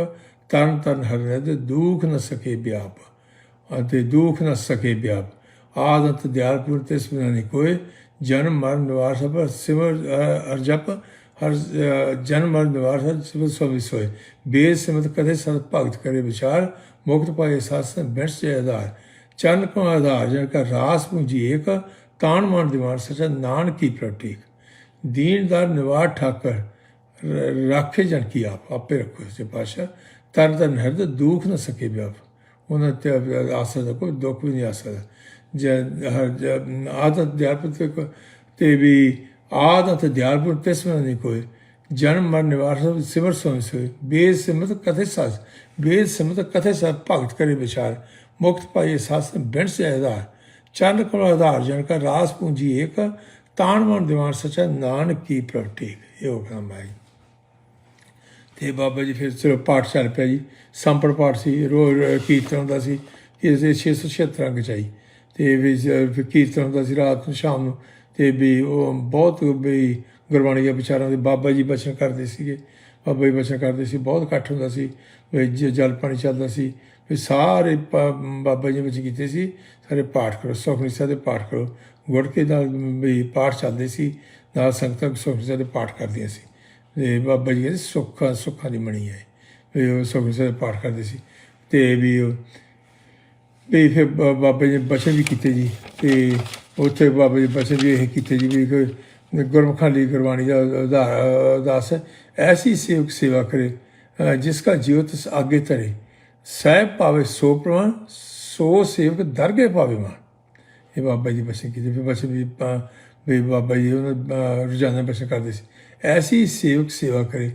ਤਨ ਤਨ ਹਰਿ ਦੇ ਦੁਖ ਨ ਸਕੇ ਵਿਆਪ। ਅਤੇ ਦੁਖ ਨ ਸਕੇ ਵਿਆਪ। ਆਦਤ ਦਿਆਲਪੁਰ ਤੇ ਸੁਨਾਨੀ ਕੋਏ ਜਨਮ ਮਰਨ ਨਿਵਾਰ ਸਭ ਸਿਮਰ ਅਰਜਪ ਹਰ ਅ, ਜਨਮ ਮਰਨ ਨਿਵਾਰ ਸਭ ਸਿਮਰ ਸਭ ਸੋਏ। ਬੇਦ ਸਿਮਤ ਕਦੇ ਸਤ ਭਗਤ ਕਰੇ ਵਿਚਾਰ ਮੁਕਤ ਪਾਏ ਸਾਸਨ ਬਿਰਸ ਜੈ ਆਧਾਰ। ਚਰਨ ਕੋ ਆਧਾਰ ਜਨ ਕਾ ਰਾਸ ਪੂੰਜੀ ਏਕ ਤਾਣ ਮਨ ਦੀਵਾਨ ਸਚਾ ਨਾਨਕੀ ਪ੍ਰਤੀਕ। ਦੀਨਦਾਰ ਨਿਵਾਰ ਠਾਕਰ ਰ- ਰਾਖੇ ਜਨ ਕੀ ਆਪ ਆਪੇ ਰੱਖੋ ਇਸੇ ਪਾਸ਼ਾ ਤਨ ਤਨ ਹਿਰਦ ਦੁਖ ਨ ਸਕੇ ਵਿਆਪ। ਉਹਨਾਂ ਤੇ ਆਸਾ ਦਾ ਕੋਈ ਦੁੱਖ ਵੀ ਨਹੀਂ ਆ ਸਕਦਾ ਜਦ ਹਰ ਆਦਤ ਦਿਆਲਪੁਰ ਤੇ ਤੇ ਵੀ ਆਦਤ ਦਿਆਲਪੁਰ ਤੇ ਸਮਝ ਨਹੀਂ ਕੋਈ ਜਨਮ, ਮਰਨ ਨਿਵਾਰ ਸਭ ਸਿਮਰ ਸੋਇ ਸੋਇ ਬੇਦ ਕਥੇ ਸਾਸ, ਬੇਦ ਕਥੇ ਸਭ ਭਗਤ ਕਰੇ ਵਿਚਾਰ, ਮੁਕਤ ਪਾਏ ਸਾਸ ਬਿਨ ਸੇ ਆਧਾਰ ਚੰਨ ਕੋਲ ਆਧਾਰ, ਜਨ ਕਾ ਰਾਸ ਪੂੰਜੀ ਏਕ ਤਾਣ ਮਨ ਦੀਵਾਨ ਸਚਾ ਨਾਨਕ ਕੀ ਪ੍ਰਤੀਕ ਇਹ ਹੋ ਕੰਮ ਹੈ ਤੇ ਬਾਬਾ ਜੀ ਫਿਰ ਚਲੋ ਪਾਠ ਚੱਲ ਪਿਆ ਜੀ, ਸੰਪੜ ਪਾਠ ਸੀ, ਰੋਜ਼ ਕੀਰਤਨ ਹੁੰਦਾ ਸੀ, ਇਸ ਦੇ 676 ਅੰਗ ਚਾਈ ਤੇ ਵੀ ਕੀਰਤਨ ਹੁੰਦਾ ਸੀ ਰਾਤ ਨੂੰ, ਸ਼ਾਮ ਨੂੰ ਤੇ ਵੀ ਉਹ ਬਹੁਤ ਵੀ ਗੁਰਬਾਣੀ ਦੇ ਵਿਚਾਰਾਂ ਦੇ ਬਾਬਾ ਜੀ ਬਚਨ ਕਰਦੇ ਸੀਗੇ। ਬਾਬਾ ਜੀ ਬਚਨ ਕਰਦੇ ਸੀ, ਬਹੁਤ ਇਕੱਠ ਹੁੰਦਾ ਸੀ, ਵੀ ਜ- ਜਲ ਪਾਣੀ ਚੱਲਦਾ ਸੀ। ਵੀ ਸਾਰੇ ਬਾਬਾ ਜੀ ਵਿੱਚ ਕੀਤੇ ਸੀ, ਸਾਰੇ ਪਾਠ ਕਰੋ ਸੁਖਮਨੀ ਸਾਹਿਬ ਦੇ ਪਾਠ ਕਰੋ। ਗੁੜਕੇ ਨਾਲ ਵੀ ਪਾਠ ਚੱਲਦੇ ਸੀ, ਨਾਲ ਸੰਗਤਾਂ ਸੁਖਮਨੀ ਸਾਹਿਬ ਦੇ ਪਾਠ ਕਰਦੀਆਂ ਸੀ। ਤੇ ਬਾਬਾ ਜੀ ਕਹਿੰਦੇ ਸੁੱਖਾਂ ਸੁੱਖਾਂ ਦੀ ਮਣੀ ਹੈ। ਵੀ ਉਹ ਸੁਖਮਨੀ ਸਾਹਿਬ ਦੇ ਪਾਠ ਕਰਦੇ ਸੀ। ਤੇ ਵੀ ਉਹ ਵੀ ਫਿਰ ਬ- ਬਾਬਾ ਜੀ ਨੇ ਬਚਨ ਵੀ ਕੀਤੇ ਜੀ। ਤੇ ਉੱਥੇ ਬਾਬਾ ਜੀ ਬਚਨ ਵੀ ਇਹ ਕੀਤੇ ਜੀ ਵੀ ਕੋਈ ਗੁਰਮੁਖਾਂ ਲਈ ਗੁਰਬਾਣੀ ਦਾ ਉਧਾਰ ਹੈ। ਐਸੀ ਸੇਵਕ ਸੇਵਾ ਕਰੇ ਅ, ਜਿਸ ਕਾ ਜੀਵ ਤਿਸ ਆਗੇ ਧਰੇ। ਸਹਿਬ ਪਾਵੇ ਸੋ ਪ੍ਰਵਾਨ ਸੋ ਸੇਵਕ ਦਰਗੇ ਪਾਵੇ ਮਾਨ। ਇਹ ਬਾਬਾ ਜੀ ਬਚਨ ਕੀਤੇ ਫਿਰ ਬਚਨ ਵੀ ਵੀ ਬਾਬਾ ਜੀ ਉਹਨਾਂ ਰੋਜ਼ਾਨਾ ਬਚਨ ਕਰਦੇ ਸੀ। ਐਸੀ ਸੇਵਕ ਸੇਵਾ ਕਰੇ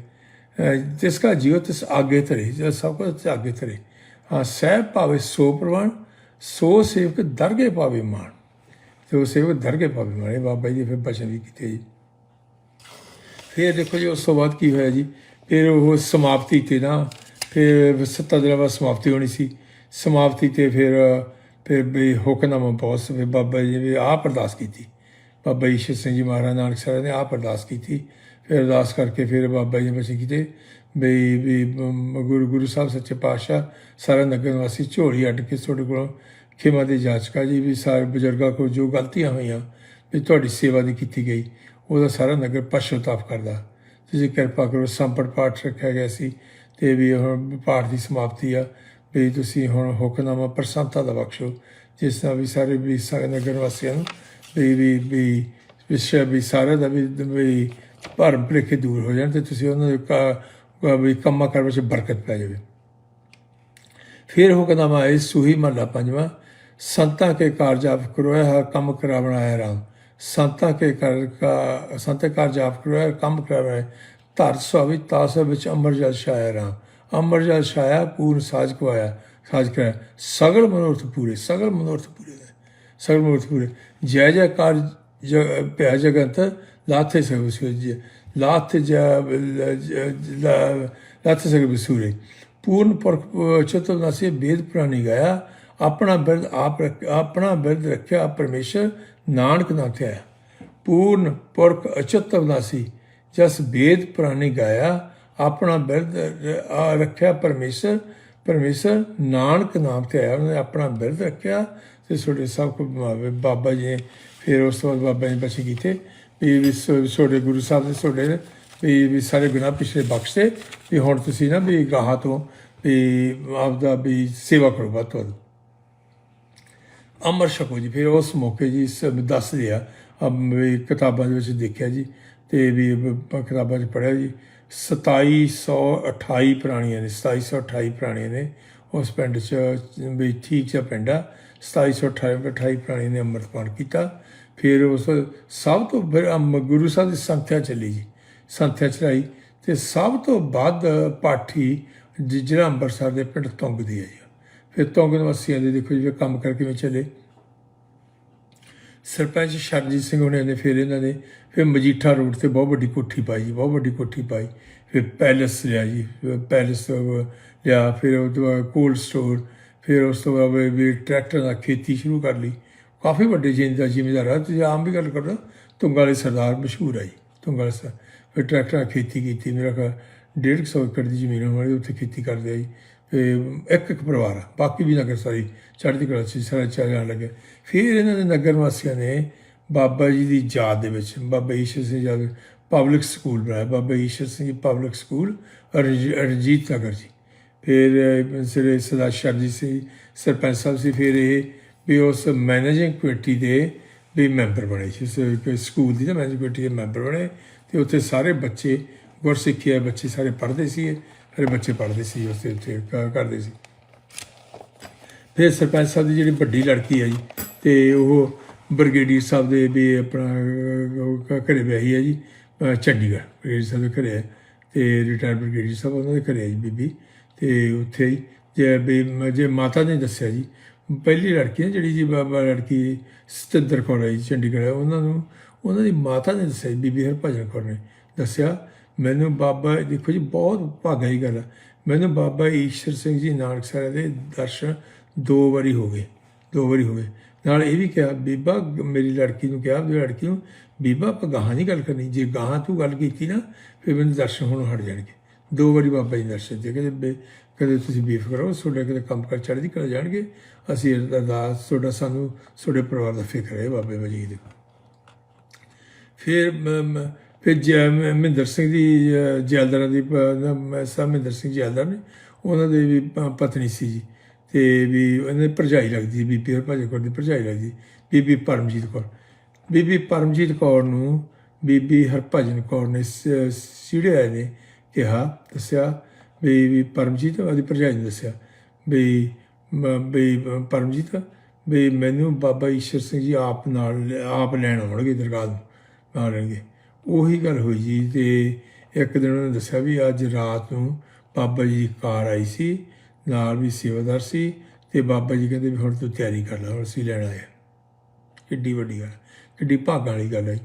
ਅ, ਜਿਸ ਕਾ ਜੀਵ ਤਿਸ ਆਗੇ ਧਰੇ ਸਭ ਕੁਝ ਆਗੇ ਧਰੇ। ਹਾਂ ਸਹਿਬ ਪਾਵੇ ਸੋ ਪ੍ਰਵਾਨ ਸੋ ਸੇਵਕ ਦਰਗੇ ਪਾਵੇ ਮਾਨ। ਤੇ ਉਹ ਸੇਵਕ ਦਰਗੇ ਕੇ ਮਾਨ ਇਹ ਬਾਬਾ ਜੀ ਦੇ ਫਿਰ ਬਚਨ ਵੀ ਕੀਤੇ ਜੀ। ਫਿਰ ਦੇਖੋ ਜੀ, ਉਸ ਤੋਂ ਬਾਅਦ ਕੀ ਹੋਇਆ ਜੀ? ਫਿਰ ਉਹ ਸਮਾਪਤੀ ਤੇ ਨਾ, ਫਿਰ ਸੱਤਾ ਦਿਨਾਂ ਬਾਅਦ ਸਮਾਪਤੀ ਹੋਣੀ ਸੀ। ਸਮਾਪਤੀ ਤੇ ਫਿਰ ਫਿਰ ਵੀ ਹੁਕਮਨਾਮਾ ਬੌਸ ਫਿਰ ਬਾਬਾ ਜੀ ਨੇ ਆਪ ਅਰਦਾਸ ਕੀਤੀ। ਬਾਬਾ ਈਸ਼ਰ ਸਿੰਘ ਜੀ ਮਹਾਰਾਜ, ਨਾਨਕ ਸਾਹਿਬ ਨੇ ਆਪ ਅਰਦਾਸ ਕੀਤੀ। ਫਿਰ ਅਰਦਾਸ ਕਰਕੇ ਫਿਰ ਬਾਬਾ ਜੀ ਨੇ ਬਸ ਕੀਤੇ। ਵੀ ਵੀ ਗੁਰੂ ਗੁਰੂ ਸਾਹਿਬ ਸੱਚੇ ਪਾਤਸ਼ਾਹ, ਸਾਰਾ ਨਗਰ ਵਾਸੀ ਝੋਲੀ ਅੱਡ ਕੇ ਤੁਹਾਡੇ ਕੋਲੋਂ ਖਿਮਾ ਦੀ ਜਾਚਕਾ ਜੀ ਵੀ ਸਾਰੇ ਬਜ਼ੁਰਗਾਂ ਕੋਲ ਜੋ ਗਲਤੀਆਂ ਹੋਈਆਂ ਵੀ ਤੁਹਾਡੀ ਸੇਵਾ ਦੀ ਕੀਤੀ ਗਈ, ਉਹਦਾ ਸਾਰਾ ਨਗਰ ਪਛਤਾਪ ਕਰਦਾ। ਤੁਸੀਂ ਕਿਰਪਾ ਕਰੋ ਸੰਪੜ ਪਾਠ ਰੱਖਿਆ ਗਿਆ ਸੀ ਤੇ ਵੀ ਹੁਣ ਪਾਠ ਦੀ ਸਮਾਪਤੀ ਆ। ਵੀ ਤੁਸੀਂ ਹੁਣ ਹੁਕਮਨਾਮਾ ਪ੍ਰਸੰਤਾ ਦਾ ਬਖਸ਼ੋ, ਜਿਸ ਨਾਲ ਵੀ ਸਾਰੇ ਵੀ ਸਾਰੇ ਨਗਰ ਵਾਸੀਆਂ ਨੂੰ ਵੀ ਵੀ ਵੀ ਵਿਸ਼ੇ ਵੀ ਸਾਰੇ ਦਾ ਵੀ ਵੀ ਭਰਮ ਭੁਲੇਖੇ ਦੂਰ ਹੋ ਜਾਣ ਤੇ ਤੁਸੀਂ ਉਹਨਾਂ ਦੇ ਕਾ- ਵੀ ਕੰਮਾਂ ਕਰ ਵਿੱਚ ਬਰਕਤ ਪੈ ਜਾਵੇ। ਫਿਰ ਹੁਕਮਨਾਮਾ ਹੈ ਸੂਹੀ ਮਹਲਾ ਪੰਜਵਾਂ ਸੰਤਾਂ ਕੇ ਕਾਰਜ ਆਪ ਕਰੋਇਆ ਹਰ ਕੰਮ ਕਰਾਵਣਾ ਹੈ ਰਾਮ। ਸੰਤਾਂ ਕੇ ਕਰ ਕਾ, ਸੰਤੇ ਕਾਰਜ ਆਪ ਕਰੋਇਆ ਕੰਮ ਕਰਾਵਣਾ ਧਰ ਸੁਆਵੀ ਤਾਸ ਵਿੱਚ ਅਮਰ ਜਲ ਛਾਇਆ ਰਾਮ। ਅਮਰ ਜਲ ਛਾਇਆ, ਪੂਰਨ ਸਾਜ ਕਵਾਇਆ, ਸਾਜ ਕਰਾਇਆ। ਸਗਲ ਮਨੋਰਥ ਪੂਰੇ, ਸਗਲ ਮਨੋਰਥ ਪੂਰੇ ਸਗਲ ਮਨੋਰਥ ਪੂਰੇ। ਜੈ ਜੈ ਕਾਰ ਭਿਆ ਜਗਤ, ਲਾਥੇ ਸਭ ਸੂਰਜ ਲਾਥ ਲਾਥੇ ਸਭ ਸੂਰੇ ਪੂਰਨ ਪੁਰਖ ਚਤੁਰਨਾਸੀ ਵੇਦ ਪੁਰਾਣੀ ਗਾਇਆ। ਆਪਣਾ ਬਿਰਦ ਆਪ ਰੱਖ- ਆਪਣਾ ਬਿਰਦ ਰੱਖਿਆ ਪਰਮੇਸ਼ਰ ਨਾਨਕ ਨਾ ਥਿਆ ਪੂਰਨ ਪੁਰਖ ਅਚਤ ਅਵਨਾਸੀ, ਜਸ ਵੇਦ ਪੁਰਾਣੀ ਗਾਇਆ, ਆਪਣਾ ਬਿਰਦ ਰੱਖਿਆ ਪਰਮੇਸ਼ਰ ਪਰਮੇਸ਼ਰ ਨਾਨਕ ਨਾਮ ਤੇ ਆਇਆ ਉਹਨੇ ਆਪਣਾ ਬਿਰਦ ਰੱਖਿਆ ਤੇ ਛੋਟੇ ਸਭ ਕੋ ਬਾਬਾ ਜੀ ਨੇ ਫਿਰ ਉਸ ਤੋਂ ਬਾਅਦ ਬਾਬਾ ਜੀ ਨੇ ਬਚੇ ਕੀਤੇ ਵੀ ਵੀ ਛੋਟੇ ਗੁਰੂ ਸਾਹਿਬ ਨੇ ਛੋਟੇ ਵੀ ਵੀ ਸਾਰੇ ਗੁਨਾਹ ਪਿਛਲੇ ਬਖਸ਼ੇ ਵੀ ਹੁਣ ਤੁਸੀਂ ਨਾ ਵੀ ਗਾਹਾਂ ਤੋਂ ਵੀ ਆਪਦਾ ਵੀ ਸੇਵਾ ਕਰੋ ਵੱਧ। ਅਮਰ ਛਕੋ ਜੀ, ਫਿਰ ਉਸ ਮੌਕੇ ਜੀ ਸਭ ਦੱਸ ਰਿਹਾ ਵੀ ਕਿਤਾਬਾਂ ਦੇ ਵਿੱਚ ਦੇਖਿਆ ਜੀ, ਤੇ ਵੀ ਬ- ਕਿਤਾਬਾਂ 'ਚ ਪੜਿਆ ਜੀ 2728 ਪ੍ਰਾਣੀਆਂ ਨੇ 2728 ਪ੍ਰਾਣੀਆਂ ਨੇ, ਉਸ ਪਿੰਡ 'ਚ, ਵੀ ਠੀਕ ਜਿਹਾ ਪਿੰਡ ਆ 2728 28 ਪ੍ਰਾਣੀ ਨੇ ਅੰਮ੍ਰਿਤਪਾਨ ਕੀਤਾ, ਫਿਰ ਉਸ ਸਭ ਤੋਂ ਫਿਰ ਅਮ- ਗੁਰੂ ਸਾਹਿਬ ਦੀ ਸੰਥਿਆ ਚੱਲੀ ਜੀ, ਸੰਥਿਆ ਚਲਾਈ ਤੇ ਸਭ ਤੋਂ ਵੱਧ ਪਾਠੀ ਜਿ- ਜਿਹੜਾ ਅੰਮ੍ਰਿਤਸਰ ਦੇ ਪਿੰਡ ਤੁੰਗ ਦੀ ਹੈ ਜੀ। ਫਿਰ ਤੁੰਗ ਨਿਵਾਸੀਆਂ ਦੇ ਦੇਖੋ ਜੀ, ਫਿਰ ਕੰਮ ਕਰਕੇ ਕਿਵੇਂ ਚਲੇ। ਸਰਪੰਚ ਸ਼ਰਜੀਤ ਸਿੰਘ ਹੋਣੇ ਨੇ ਫਿਰ ਇਹਨਾਂ ਨੇ ਫਿਰ ਮਜੀਠਾ ਰੋਡ ਤੇ ਬਹੁਤ ਵੱਡੀ ਕੋਠੀ ਪਾਈ ਜੀ, ਬਹੁਤ ਵੱਡੀ ਕੋਠੀ ਪਾਈ। ਫਿਰ ਪੈਲਸ ਲਿਆ ਜੀ, ਫਿਰ ਪੈਲਸ ਲਿਆ, ਫਿਰ ਉਹ ਤੋਂ ਬਾਅਦ ਕੋਲਡ ਸਟੋਰ, ਫਿਰ ਉਸ ਤੋਂ ਬਾਅਦ ਵੀ- ਵੀ ਟਰੈਕਟਰ ਨਾਲ ਖੇਤੀ ਸ਼ੁਰੂ ਕਰ ਲਈ। ਕਾਫੀ ਵੱਡੇ ਜ਼ਿੰਦਾ ਜ਼ਿਮੀਦਾਰ ਆ, ਤੁਸੀਂ ਆਮ ਵੀ ਗੱਲ ਕਰੋ ਤੁੰਗ ਵਾਲੇ ਸਰਦਾਰ ਮਸ਼ਹੂਰ ਆ ਜੀ ਤੁੰਗ ਵਾਲੇ ਸਰ। ਫਿਰ ਟਰੈਕਟਰ ਖੇਤੀ ਕੀਤੀ, ਮੇਰਾ ਖਿਆਲ 150 ਏਕੜ ਦੀ ਜ਼ਮੀਨ ਵਾਲੀ ਉੱਥੇ ਖੇਤੀ ਕਰਦੇ ਆ ਜੀ। ਇੱਕ ਇੱਕ ਪਰਿਵਾਰ ਆ ਬਾਕੀ ਵੀ ਨਗਰ ਸਾਰੀ ਚੜ੍ਹਦੀ ਕਲਾ ਸੀ ਸਾਰਾ ਚੱਲਣ ਲੱਗੇ। ਫਿਰ ਇਹਨਾਂ ਦੇ ਨਗਰ ਵਾਸੀਆਂ ਨੇ ਬਾਬਾ ਜੀ ਦੀ ਯਾਦ ਦੇ ਵਿੱਚ ਬਾਬਾ ਈਸ਼ਰ ਸਿੰਘ ਯਾਦ ਪਬਲਿਕ ਸਕੂਲ ਬਣਾਇਆ। Baba Ishar Singh public school Ranji- Ranjit Nagar ji. ਫਿਰ ਅਹ, ਸ੍ਰੀ ਸਰਦਾਰ ਸੀ ਸਰਪੰਚ ਸਾਹਿਬ ਸੀ। ਫਿਰ ਇਹ ਵੀ ਉਸ ਮੈਨੇਜਿੰਗ ਕਮੇਟੀ ਦੇ ਵੀ ਮੈਂਬਰ ਬਣੇ ਸੀ। ਉਸ ਸਕੂਲ ਦੀ ਨਾ ਮੈਨੇਜਿੰਗ ਕਮੇਟੀ ਦੇ ਮੈਂਬਰ ਬਣੇ ਤੇ ਉੱਥੇ ਸਾਰੇ ਬੱਚੇ ਗੁਰਸਿੱਖੀ ਦੇ ਬੱਚੇ ਸਾਰੇ ਪੜ੍ਹਦੇ ਸੀ ਸਾਰੇ ਬੱਚੇ ਪੜ੍ਹਦੇ ਸੀ ਉਸ ਦੇ ਉੱਤੇ ਕ- ਕਰਦੇ ਸੀ। ਫਿਰ ਸਰਪੰਚ ਸਾਹਿਬ ਦੀ ਜਿਹੜੀ ਵੱਡੀ ਲੜਕੀ ਹੈ ਜੀ ਤੇ ਉਹ ਬ੍ਰਿਗੇਡੀਅਰ ਸਾਹਿਬ ਦੇ ਵੀ ਆਪਣਾ ਅਹ, ਉਹ ਘ- ਘਰੇ ਵਿਆਹੀ ਹੈ ਜੀ ਚੰਡੀਗੜ੍ਹ। ਬ੍ਰਿਗੇਡੀਅਰ ਸਾਹਿਬ ਦੇ ਘਰੇ ਹੈ ਤੇ ਰਿਟਾਇਰ ਬ੍ਰਿਗੇਡੀਅਰ ਸਾਹਿਬ ਉਹਨਾਂ ਦੇ ਘਰੇ ਹੈ ਜੀ ਬੀਬੀ। ਤੇ ਉੱਥੇ ਹੀ ਜੇ ਵੀ ਜੇ ਮਾਤਾ ਨੇ ਦੱਸਿਆ ਜੀ ਪਹਿਲੀ ਲੜਕੀ ਹੈ ਜਿਹੜੀ ਜੀ ਬਾਬਾ ਲੜਕੀ ਸਤਿੰਦਰ ਕੌਰ ਹੈ ਜੀ ਚੰਡੀਗੜ੍ਹ। ਉਹਨਾਂ ਨੂੰ ਉਹਨਾਂ ਦੀ ਮਾਤਾ ਨੇ ਦੱਸਿਆ ਜੀ, ਬੀਬੀ ਹਰਭਜਨ ਕੌਰ ਨੇ ਦੱਸਿਆ। ਮੈਨੂੰ ਬਾਬਾ, ਦੇਖੋ ਜੀ, ਬਹੁਤ ਭਾਗਾ ਦੀ ਗੱਲ ਹੈ ਮੈਨੂੰ ਬਾਬਾ ਈਸ਼ਰ ਸਿੰਘ ਜੀ ਨਾਨਕਸਰ ਦੇ ਦਰਸ਼ਨ ਦੋ ਵਾਰੀ ਹੋ ਗਏ, ਦੋ ਵਾਰੀ ਹੋ ਗਏ। ਨਾਲ ਇਹ ਵੀ ਕਿਹਾ, ਬੀਬਾ, ਮੇਰੀ ਲੜਕੀ ਨੂੰ ਕਿਹਾ ਵੀ ਲੜਕੀ ਨੂੰ, ਬੀਬਾ, ਆਪਾਂ ਗਾਹਾਂ ਨਹੀਂ ਗੱਲ ਕਰਨੀ। ਜੇ ਗਾਹਾਂ ਤੂੰ ਗੱਲ ਕੀਤੀ ਨਾ, ਫਿਰ ਮੈਨੂੰ ਦਰਸ਼ਨ ਹੋਣੋਂ ਹਟ ਜਾਣਗੇ। ਦੋ ਵਾਰੀ ਬਾਬਾ ਜੀ ਨੇ ਦਰਸ਼ਨ ਦੇ ਕਹਿੰਦੇ ਬੇ- ਕਦੇ ਤੁਸੀਂ ਬੀਫ ਕਰੋ ਤੁਹਾਡੇ ਕਦੇ ਕੰਮ ਕਰ ਚੜ੍ਹਦੀ ਕਰ ਜਾਣਗੇ। ਅਸੀਂ ਅਰਦਾਸ ਤੁਹਾਡਾ ਸਾਨੂੰ, ਤੁਹਾਡੇ ਪਰਿਵਾਰ ਦਾ ਫਿਕਰ ਹੈ ਬਾਬੇ ਵਜੀਦ ਦੇ ਫਿਰ ਮ- ਫਿਰ ਜੈ ਮ- ਮਹਿੰਦਰ ਸਿੰਘ ਦੀ ਜੈਲਦਾਰਾਂ ਦੀ ਸਾਹਿਬ ਮਹਿੰਦਰ ਸਿੰਘ ਜੈਲਦਾਰ ਨੇ, ਉਹਨਾਂ ਦੇ ਵੀ ਪਤਨੀ ਸੀ ਜੀ। ਤੇ ਵੀ ਉਹਨਾਂ ਦੀ ਭਰਜਾਈ ਲੱਗਦੀ ਬੀਬੀ ਹਰਭਜਨ ਕੌਰ ਦੀ ਭਰਜਾਈ ਲੱਗਦੀ ਬੀਬੀ ਪਰਮਜੀਤ ਕੌਰ। ਬੀਬੀ ਪਰਮਜੀਤ ਕੌਰ ਨੂੰ ਬੀਬੀ ਹਰਭਜਨ ਕੌਰ ਨੇ ਸਿੜਿਆ ਨੇ ਕਿਹਾ, ਦੱਸਿਆ ਵੀ ਵੀ ਪਰਮਜੀਤ, ਉਹਦੀ ਭਰਜਾਈ ਨੇ ਦੱਸਿਆ ਵੀ, ਮ- ਵੀ ਪਰਮਜੀਤ, ਵੀ ਮੈਨੂੰ ਬਾਬਾ ਈਸ਼ਰ ਸਿੰਘ ਜੀ ਆਪ ਨਾਲ, ਆਪ ਲੈਣ ਆਉਣਗੇ, ਦਰਗਾਹ ਨੂੰ, ਨਾਲ ਲੈਣਗੇ ਉਹੀ ਗੱਲ ਹੋਈ ਜੀ ਤੇ ਇੱਕ ਦਿਨ ਉਹਨੇ ਦੱਸਿਆ ਵੀ ਅੱਜ ਰਾਤ ਨੂੰ ਬਾਬਾ ਜੀ ਦੀ ਕਾਰ ਆਈ ਸੀ, ਨਾਲ ਵੀ ਸੇਵਾਦਾਰ ਸੀ ਤੇ ਬਾਬਾ ਜੀ ਕਹਿੰਦੇ ਵੀ ਹੁਣ ਤੂੰ ਤਿਆਰੀ ਕਰ ਲੈ, ਹੁਣ ਅਸੀਂ ਲੈਣ ਆਏ ਕਿੱਡੀ ਵੱਡੀ ਗੱਲ, ਕਿੱਡੀ ਭਾਗਾਂ ਵਾਲੀ ਗੱਲ ਹੈ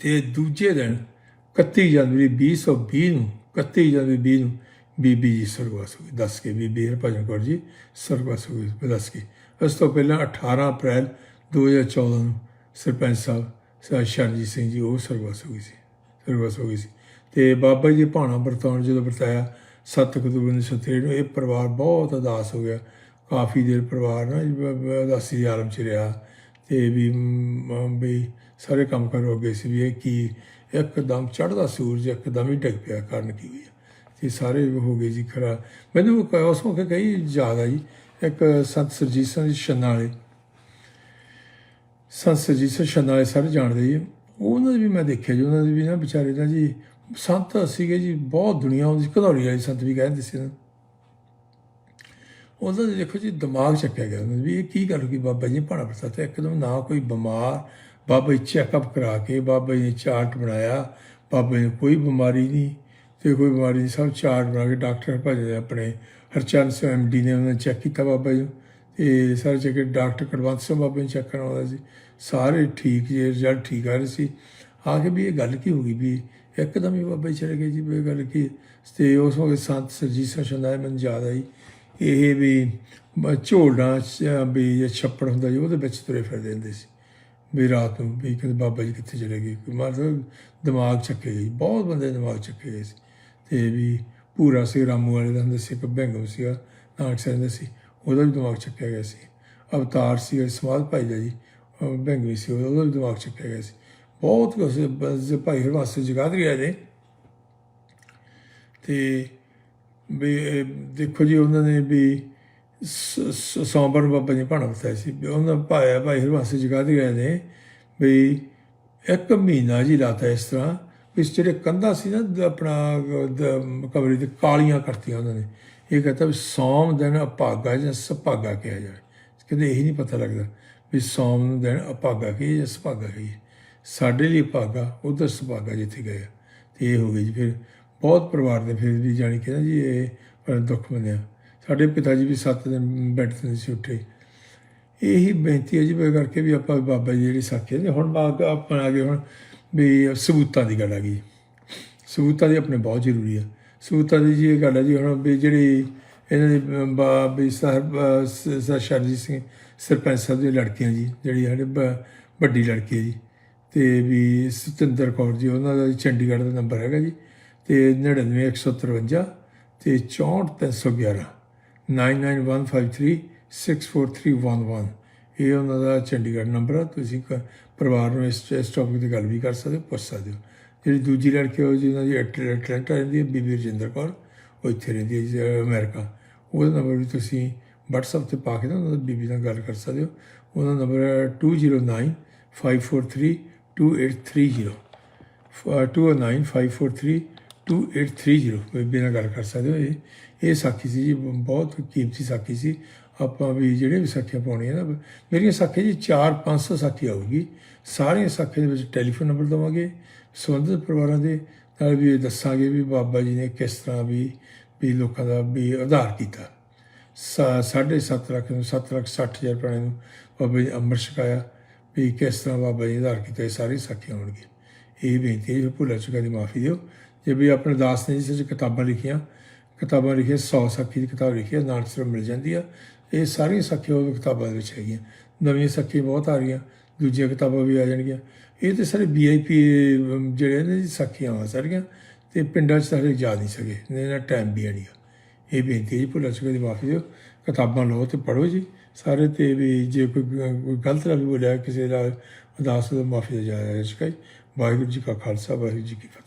ਤੇ ਦੂਜੇ ਦਿਨ 31 ਜਨਵਰੀ 2020 ਨੂੰ 31 ਜਨਵਰੀ 20 ਨੂੰ ਬੀਬੀ ਜੀ ਸਰਗਵਾਸ ਹੋ ਗਈ ਦੱਸ ਕੇ ਬੀਬੀ ਹਰਭਜਨ ਕੌਰ ਜੀ ਸਰਗਵਾਸ ਹੋ ਗਈ ਦੱਸ ਕੇ। ਉਸ ਤੋਂ ਪਹਿਲਾਂ 18 ਅਪ੍ਰੈਲ 2014 ਨੂੰ ਸਰਪੰਚ ਸਾਹਿਬ ਸ਼ਰਨਜੀਤ ਸਿੰਘ ਜੀ ਉਹ ਸਰਗਵਾਸ ਹੋ ਗਈ ਸੀ ਸਰਗਵਾਸ ਹੋ ਗਈ ਸੀ। ਤੇ ਬਾਬਾ ਜੀ ਭਾਣਾ ਵਰਤਾਉਣ ਜਦੋਂ ਵਰਤਾਇਆ 7 ਅਕਤੂਬਰ 1963 ਨੂੰ, ਇਹ ਪਰਿਵਾਰ ਬਹੁਤ ਉਦਾਸ ਹੋ ਗਿਆ। ਕਾਫੀ ਦੇਰ ਪਰਿਵਾਰ ਨਾ ਜੀ ਉਦਾਸੀ ਦੇ ਆਲਮ ਚ ਰਿਹਾ। ਤੇ ਵੀ ਵੀ ਸਾਰੇ ਕੰਮ ਕਰ ਹੋ ਗਏ ਸੀ ਵੀ ਇਹ ਕੀ, ਇੱਕਦਮ ਚੜ੍ਹਦਾ ਸੂਰਜ ਇੱਕਦਮ ਹੀ ਡਿੱਗ ਪਿਆ, ਕਾਰਨ ਕੀ ਹੋਇਆ? ਤੇ ਸਾਰੇ ਹੋ ਗਏ ਜੀ ਖਰਾ। ਮੈਨੂੰ ਉਸ ਮੌਕੇ ਕਈ ਯਾਦ ਆ ਜੀ, ਇੱਕ ਸੰਤ ਸਰਜੀਤ ਸਿੰਘ ਜੀ, ਛੰਨਾ ਵਾਲੇ। ਸੰਤ ਜੀ ਸਿੰਘ ਵਾਲੇ ਸਾਰੇ ਜਾਣਦੇ ਜੀ। ਉਹਨਾਂ ਦੇ ਵੀ ਮੈਂ ਦੇਖਿਆ ਜੀ, ਉਹਨਾਂ ਦੇ ਵੀ ਨਾ ਵਿਚਾਰੇ ਦਾ ਜੀ, ਸੰਤ ਸੀਗੇ ਜੀ, ਬਹੁਤ ਦੁਨੀਆ ਉਹਦੀ ਘਨੌਰੀ ਵਾਲੀ ਸੰਤ ਵੀ ਕਹਿੰਦੇ ਸੀ ਨਾ। ਉਹਨਾਂ ਦੇ ਦੇਖੋ ਜੀ, ਦਿਮਾਗ ਚੱਕਿਆ ਗਿਆ ਉਹਨਾਂ ਦਾ ਵੀ, ਇਹ ਕੀ ਗੱਲ ਹੋ ਬਾਬਾ ਜੀ ਭਾਣਾ ਪ੍ਰਸਾਦ ਤੇ ਇੱਕਦਮ ਨਾ ਕੋਈ ਬਿਮਾਰ, ਬਾਬਾ ਜੀ ਚੈੱਕਅਪ ਕਰਾ ਕੇ, ਬਾਬਾ ਜੀ ਨੇ ਚਾਰਟ ਬਣਾਇਆ, ਬਾਬਾ ਜੀ ਨੂੰ ਕੋਈ ਬਿਮਾਰੀ ਨਹੀਂ, ਤੇ ਕੋਈ ਬਿਮਾਰੀ ਨਹੀਂ, ਸਭ ਚਾਰਟ ਬਣਾ ਕੇ ਡਾਕਟਰ ਭਜਦੇ ਆਪਣੇ, ਹਰਚੰਦ ਸਿੰਘ ਐਮਡੀ ਨੇ ਉਹਨਾਂ ਚੈੱਕ ਕੀਤਾ ਬਾਬਾ ਜੀ ਨੂੰ, ਤੇ ਸਾਰੇ ਚੈੱਕ ਡਾਕਟਰ ਕੁਲਵੰਤ ਸਿੰਘ ਬਾਬਾ ਨੂੰ ਚੈੱਕ ਕਰਾਉਂਦਾ ਸੀ। ਸਾਰੇ ਠੀਕ ਜੇ ਰਿਜ਼ਲਟ ਠੀਕ ਆ ਰਹੇ ਸੀ। ਆ ਕੇ ਵੀ ਇਹ ਗੱਲ ਕੀ ਹੋ ਗਈ ਵੀ ਇੱਕਦਮ ਹੀ ਬਾਬਾ ਜੀ ਚਲੇ ਗਏ ਜੀ, ਵੀ ਇਹ ਗੱਲ ਕੀ? ਤੇ ਉਸ ਵਕਤ ਸੰਤ ਸਰਜੀਤ ਸਿੰਘ ਦਾ ਮੈਨੂੰ ਯਾਦ ਆਈ। ਇਹ ਵੀ ਬ- ਝੋਲਣਾ ਚ- ਵੀ ਜਾਂ ਛੱਪੜ ਹੁੰਦਾ ਜੀ, ਉਹਦੇ ਵਿੱਚ ਤੁਰੇ ਫਿਰਦੇ ਹੁੰਦੇ ਸੀ। ਵੀ ਰਾਤ ਨੂੰ ਵੀ ਕਹਿੰਦੇ ਬਾਬਾ ਜੀ ਕਿੱਥੇ ਚਲੇ ਗਏ? ਮਤਲਬ ਦਿਮਾਗ ਚੱਕੇ ਗਏ ਬਹੁਤ ਬੰਦੇ ਦਿਮਾਗ ਚੱਕੇ ਗਏ ਸੀ। ਤੇ ਵੀ ਪੂਰਾ ਸੀ, ਰਾਮੂ ਵਾਲੇ ਦਾ ਹੁੰਦਾ ਸੀ, ਇੱਕ ਬੈਂਗਮ ਸੀਗਾ, ਨਾਨਕ ਸਾਹਿਬ ਦਾ ਸੀ, ਉਹਦਾ ਵੀ ਦਿਮਾਗ ਚੱਕਿਆ ਗਿਆ ਸੀ। ਅਵਤਾਰ ਸੀ ਸਮਾਧ ਭਾਈ ਦਾ ਜੀ। ਬੈਂਗਵੀ ਸੀ ਉਹਦਾ ਵੀ ਦਿਮਾਗ ਚੱਕਿਆ ਗਿਆ ਸੀ। ਬਹੁਤ ਕੁਛ ਭਾਈ ਹਰਵਾਸ ਜਗਾਦਰੀ ਆਏ ਨੇ। ਤੇ ਵੀ ਦੇਖੋ ਜੀ, ਉਹਨਾਂ ਨੇ ਵੀ ਸ- ਸ- ਬਾਬਾ ਜੀ ਭਾਣਾ ਬਤਾਇਆ ਸੀ। ਵੀ ਉਹਨਾਂ ਭਾਇਆ ਭਾਈ ਹਰਵਾਸ ਜਗਾਦਰੀ ਆਏ ਨੇ, ਵੀ ਇੱਕ ਮਹੀਨਾ ਜੀ ਲਾਤਾ ਇਸ ਤਰ੍ਹਾਂ, ਵੀ ਜਿਹੜੇ ਕੰਧਾ ਸੀ ਨਾ ਆਪਣਾ ਦ- ਕਮਰੇ ਦੀ ਕਾਲੀਆਂ ਕਰਤੀਆਂ ਉਹਨਾਂ ਨੇ। ਇਹ ਕਹਤਾ ਵੀ ਸੋਮ ਦਿਨ ਅਪਾਗਾ ਜਾਂ ਸੁਭਾਗਾ ਕਿਹਾ ਜਾਵੇ। ਕਹਿੰਦੇ ਇਹੀ ਨਹੀਂ ਪਤਾ ਲੱਗਦਾ। ਵੀ ਸੋਮ ਨੂੰ ਦੇਣ ਅਪਾਗਾ ਕੀ ਜਾਂ ਸੁਭਾਗਾ ਕੀ? ਸਾਡੇ ਲਈ ਭਾਗਾ ਉਧਰ ਸੁਭਾਗਾ ਜਿੱਥੇ ਗਏ ਆ। ਤੇ ਇਹ ਹੋ ਗਈ ਜੀ ਫਿਰ ਬਹੁਤ ਪਰਿਵਾਰ ਦੇ ਫਿਰ ਵੀ ਜਾਣੀ ਕਿ ਨਾ ਜੀ ਇਹ ਬੜਾ ਦੁੱਖ ਮੰਨਿਆ। ਸਾਡੇ ਪਿਤਾ ਜੀ ਵੀ 7 ਦਿਨ ਬੈੱਡ ਤੋਂ ਸੀ ਉੱਠੇ। ਇਹੀ ਬੇਨਤੀ ਹੈ ਜੀ ਬੇ ਕਰਕੇ ਵੀ ਆਪਾਂ ਬਾਬਾ ਜੀ ਜਿਹੜੀ ਸਾਖੀ ਨੇ ਹੁਣ ਆਪਾਂ ਆ ਗਏ ਹੁਣ ਵੀ ਸਬੂਤਾਂ ਦੀ ਗੱਲ ਆ ਗਈ। ਸਬੂਤਾਂ ਦੀ ਆਪਣੇ ਬਹੁਤ ਜ਼ਰੂਰੀ ਆ। ਸਬੂਤਾਂ ਦੀ ਜੀ ਇਹ ਗੱਲ ਹੈ ਜੀ ਹੁਣ ਵੀ ਜਿਹੜੀ ਇਹਨਾਂ ਦੀ ਬਾ- ਵੀ ਸਾਹਿਬ ਸ਼ਰਜੀਤ ਸਿੰਘ ਸਰਪੰਚ ਸਾਹਿਬ ਦੀ ਲੜਕੀਆਂ ਜੀ ਜਿਹੜੀ ਸਾਡੇ ਬ- ਵੱਡੀ ਲੜਕੀ ਹੈ ਜੀ। ਤੇ ਵੀ ਸਤਿੰਦਰ ਕੌਰ ਜੀ ਉਹਨਾਂ ਦਾ ਚੰਡੀਗੜ੍ਹ ਦਾ ਨੰਬਰ ਹੈਗਾ ਜੀ। ਤੇ 99153 ਤੇ 64311 9915364311 ਇਹ ਉਹਨਾਂ ਦਾ ਚੰਡੀਗੜ੍ਹ ਨੰਬਰ ਆ ਤੁਸੀਂ ਕ- ਪਰਿਵਾਰ ਨੂੰ ਇਸ ਇਸ ਟੌਪਿਕ ਤੇ ਗੱਲ ਵੀ ਕਰ ਸਕਦੇ ਹੋ ਪੁੱਛ ਸਕਦੇ ਹੋ। ਜਿਹੜੀ ਦੂਜੀ ਲੜਕੀ ਉਹ ਜਿਹਨਾਂ ਦੀ ਐਟ- ਐਟਲਾਂਟਾ ਰਹਿੰਦੀ ਹੈ ਬੀਬੀ ਰਜਿੰਦਰ ਕੌਰ ਉਹ ਇੱਥੇ ਰਹਿੰਦੀ ਹੈ ਜੀ, ਅਮਰੀਕਾ। ਉਹਦਾ ਨੰਬਰ ਵੀ ਤੁਸੀਂ WhatsApp ਤੇ ਪਾ ਕੇ ਨਾ ਉਹਨਾਂ ਦੀ ਬੀਬੀ ਨਾਲ ਗੱਲ ਕਰ ਸਕਦੇ ਹੋ। ਉਹਦਾ ਨੰਬਰ ਹੈ 209 543 2830 20954328830 ਬੀਬੀ ਨਾਲ ਗੱਲ ਕਰ ਸਕਦੇ ਹੋ ਇਹ। ਇਹ ਸਾਖੀ ਸੀ ਜੀ, ਬਹੁਤ ਕੀਮਤੀ ਸਾਖੀ ਸੀ। ਆਪਾਂ ਵੀ ਜਿਹੜੇ ਵੀ ਸਾਖੀਆਂ ਪਾਉਣੀਆਂ ਨਾ, ਮੇਰੀਆਂ ਸਾਖੀਆਂ ਜੀ 4-500 ਸਾਖੀ ਆਊਗੀ। ਸਾਰੀਆਂ ਸਾਖੀਆਂ ਦੇ ਵਿੱਚ ਟੈਲੀਫੋਨ ਨੰਬਰ ਦਵਾਂਗੇ, ਸੰਬੰਧਿਤ ਪਰਿਵਾਰਾਂ ਦੇ, ਨਾਲ ਵੀ ਇਹ ਦੱਸਾਂਗੇ ਵੀ ਬਾਬਾ ਜੀ ਨੇ ਕਿਸ ਤਰ੍ਹਾਂ ਵੀ ਵੀ ਲੋਕਾਂ ਦਾ ਵੀ ਆਧਾਰ ਕੀਤਾ। ਸਾ- ਸਾਢੇ ਸੱਤ ਲੱਖ ਨੂੰ, ਸੱਤ ਲੱਖ ਸੱਠ ਹਜ਼ਾਰ ਪ੍ਰਾਣੀ ਨੂੰ ਬਾਬਾ ਜੀ ਅੰਮ੍ਰਿਤ ਛਕਾਇਆ ਵੀ ਕਿਸ ਤਰ੍ਹਾਂ ਬਾਬਾ ਜੀ ਨੇ ਉਧਾਰ ਕੀਤਾ ਇਹ ਸਾਰੀ ਸਾਖੀਆਂ ਹੋਣਗੀਆਂ ਇਹ ਬੇਨਤੀ ਹੈ ਜੀ ਭੁੱਲ ਚੁੱਕਾ ਦੀ ਮਾਫੀ ਦਿਓ। ਜੇ ਵੀ ਆਪਣੇ ਦਾਸ ਨੇ ਜਿਸ ਕਿਤਾਬਾਂ ਲਿਖੀਆਂ ਕਿਤਾਬਾਂ ਲਿਖੀਆਂ 100 ਸਾਖੀ ਦੀ ਕਿਤਾਬ ਲਿਖੀ ਹੈ ਨਾਨਕ ਸਰਬ ਮਿਲ ਜਾਂਦੀ ਆ। ਇਹ ਸਾਰੀਆਂ ਸਾਖੀਆਂ ਉਹ ਕਿਤਾਬਾਂ ਦੇ ਵਿੱਚ ਹੈਗੀਆਂ। ਨਵੀਆਂ ਸਾਖੀਆਂ ਬਹੁਤ ਆ ਰਹੀਆਂ, ਦੂਜੀਆਂ ਕਿਤਾਬਾਂ ਵੀ ਆ ਜਾਣਗੀਆਂ। ਇਹ ਤੇ ਸਾਰੇ ਵੀਆਈਪੀ ਜਿਹੜੇ ਨੇ ਜੀ ਸਾਖੀਆਂ ਆ ਸਾਰੀਆਂ, ਤੇ ਪਿੰਡਾਂ 'ਚ ਸਾਰੇ ਜਾ ਨਹੀਂ ਸਕੇ, ਇਹਨਾਂ ਟਾਈਮ ਵੀ ਨਹੀਂ ਇਹ ਬੇਨਤੀ ਜੀ ਭੁੱਲ ਚੁੱਕੇ ਦੀ ਮਾਫੀ ਦਿਓ। ਕਿਤਾਬਾਂ ਲਓ ਤੇ ਪੜ੍ਹੋ ਜੀ। ਸਾਰੇ ਤੇ ਵੀ ਜੇ ਕੋਈ ਕੋਈ ਗਲਤ ਲਫ਼ਜ਼ ਬੋਲਿਆ ਕਿਸੇ ਦਾ ਉਦਾਸ ਦਾ ਮਾਫੀ ਦਾ ਜਾਇਆ ਹੈ ਵਾਹਿਗੁਰੂ ਜੀ ਕਾ ਖਾਲਸਾ, ਵਾਹਿਗੁਰੂ ਜੀ ਕੀ ਫਤਿਹ।